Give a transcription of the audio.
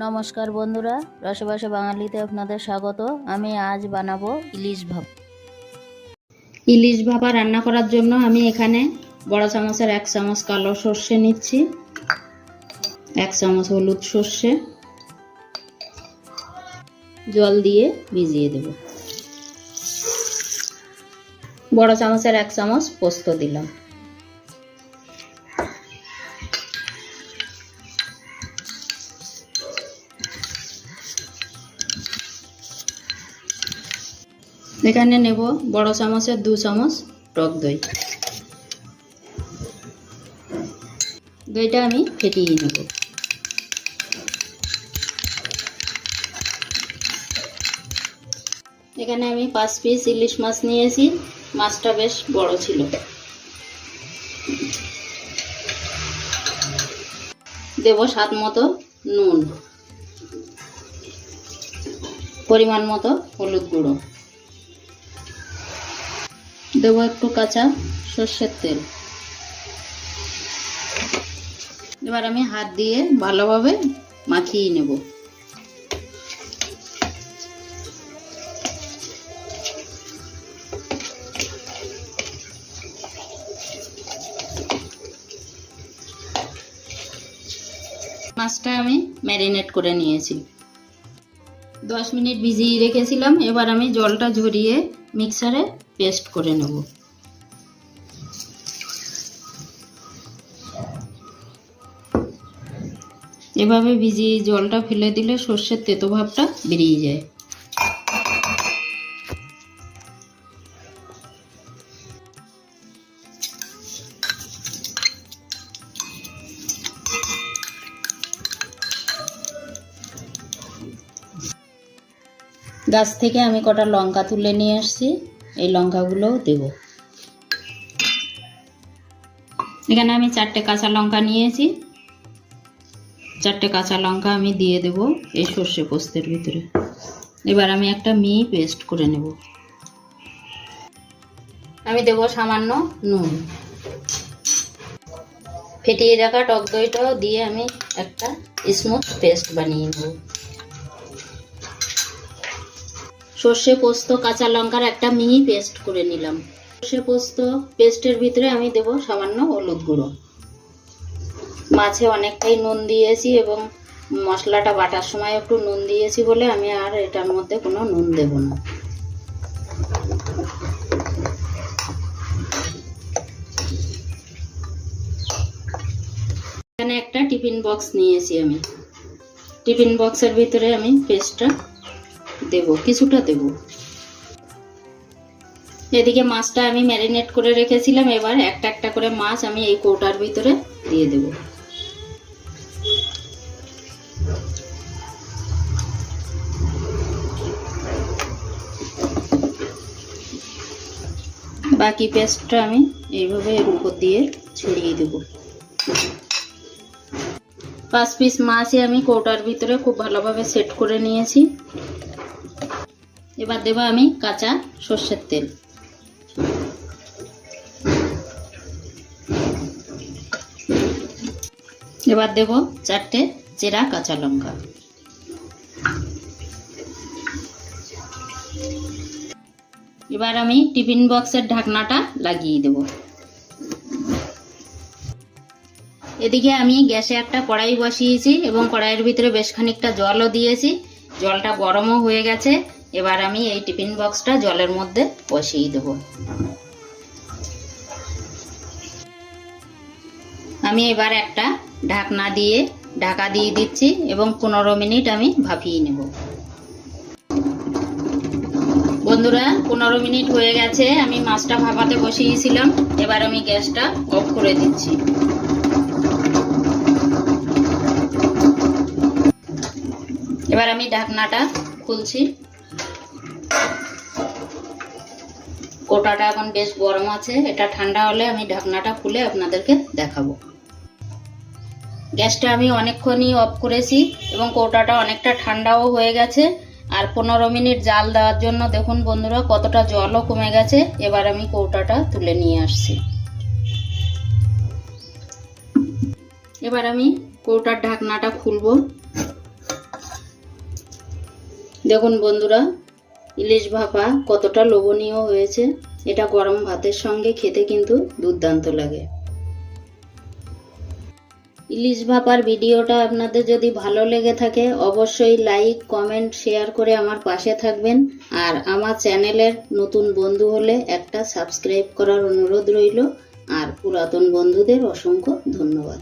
নমস্কার বন্ধুরা, রসবাসে বাঙালিতে আপনাদের স্বাগত। আমি আজ বানাবো ইলিশ ভাপ ইলিশ ভাপা রান্না করার জন্য আমি এখানে বড় চামচের এক চামচ কালো সর্ষে নিচ্ছি, এক চামচ হলুদ সর্ষে, জল দিয়ে ভিজিয়ে দেব। বড় চামচের এক চামচ পোস্ত দিলাম। এখানে নেব বড় চামচের দু চামচ টক দই। দইটা আমি ফেটিয়ে নেব। এখানে আমি পাঁচ পিস ইলিশ মাছ নিয়েছি, মাছটা বেশ বড় ছিল। দেব স্বাদ মতো নুন, পরিমাণ মতো হলুদ গুঁড়ো। দেবো একটু কাঁচা সর্ষের তেল। এবার আমি হাত দিয়ে ভালোভাবে মাখিয়ে নেব। মাছটা আমি ম্যারিনেট করে নিয়েছি। দশ মিনিট ভিজিয়ে রেখেছিলাম। এবার আমি জলটা ঝরিয়ে মিক্সারে পেস্ট করে নেব। এভাবে ভিজিয়ে জলটা ফেলে দিলে সর্ষের তেতো ভাবটা বেরিয়ে যায়। গাছ থেকে আমি কটা লঙ্কা তুলে নিয়ে আসছি। এই লঙ্কাগুলোও দেব। এখানে আমি চারটে কাঁচা লঙ্কা নিয়েছি। চারটে কাঁচা লঙ্কা আমি দিয়ে দেব এই সর্ষে পোস্তের ভিতরে। এবার আমি একটা মি পেস্ট করে নেব। আমি দেব সামান্য নুন। ফেটিয়ে রাখা টক দইটাও দিয়ে আমি একটা স্মুথ পেস্ট বানিয়ে নেব। সর্ষে পোস্ত, কাঁচা লঙ্কার একটা মিহি পেস্ট করে নিলাম। সর্ষে পোস্ত পেস্টের ভিতরে আমি দেব সামান্য হলুদ গুঁড়ো। মাছে অনেকটাই নুন দিয়েছি এবং মশলাটা বাটার সময় একটু নুন দিয়েছি বলে আমি আর এটার মধ্যে কোনো নুন দেব না। এখানে একটা টিফিন বক্স নিয়েছি আমি। টিফিন বক্সের ভিতরে আমি পেস্টটা দেব, কিছুটা দেব। এদিকে মাছটা আমি ম্যারিনেট করে রেখেছিলাম, এবার একটা একটা করে মাছ আমি এই কৌটার ভিতরে দিয়ে দেব। বাকি পেস্টটা আমি এইভাবে এর উপর দিয়ে ছড়িয়ে দেব। পাঁচ পিস মাছই আমি কৌটার ভিতরে খুব ভালোভাবে সেট করে নিয়েছি। এবার দেব আমি কাঁচা সর্ষের তেল। এবার দেব চারটে চেরা কাঁচা লঙ্কা। এবার আমি টিফিন বক্সের ঢাকনাটা লাগিয়ে দেব। এদিকে আমি গ্যাসে একটা কড়াই বসিয়েছি এবং কড়াইয়ের ভিতরে বেশ খানিকটা জলও দিয়েছি। জলটা গরমও হয়ে গেছে। এবার আমি এই টিফিন বক্সটা জলের মধ্যে বসিয়ে দেব। আমি এবার একটা ঢাকনা দিয়ে ঢাকা দিয়ে দিচ্ছি এবং পনেরো মিনিট আমি ভাপিয়ে নেব। বন্ধুরা, পনেরো মিনিট হয়ে গেছে, আমি মাছটা ভাপাতে বসিয়েছিলাম। এবার আমি গ্যাসটা অফ করে দিচ্ছি। এবার আমি ঢাকনাটা খুলছি। কোটাটা এখন বেশ গরম আছে। এটা ঠান্ডা হলে আমি ঢাকনাটা খুলে আপনাদেরকে দেখাবো। গ্যাসটা আমি অনেকক্ষণই অফ করেছি এবং কৌটাটা অনেকটা ঠান্ডাও হয়ে গেছে। আর পনেরো মিনিট জাল দেওয়ার জন্য দেখুন বন্ধুরা, কতটা জলও কমে গেছে। এবার আমি কৌটাটা তুলে নিয়ে আসছি। এবার আমি কৌটার ঢাকনাটা খুলবো। দেখুন বন্ধুরা ইলিশ ভাপা কতটা লোভনীয় হয়েছে, এটা গরম ভাতের সঙ্গে খেতে কিন্তু দুর্দান্ত লাগে। ইলিশ ভাপার ভিডিওটা আপনাদের যদি ভালো লেগে থাকে, অবশ্যই লাইক, কমেন্ট, শেয়ার করে আমার পাশে থাকবেন। আর আমার চ্যানেলের নতুন বন্ধু হলে একটা সাবস্ক্রাইব করার অনুরোধ রইল। আর পুরাতন বন্ধুদের অসংখ্য ধন্যবাদ।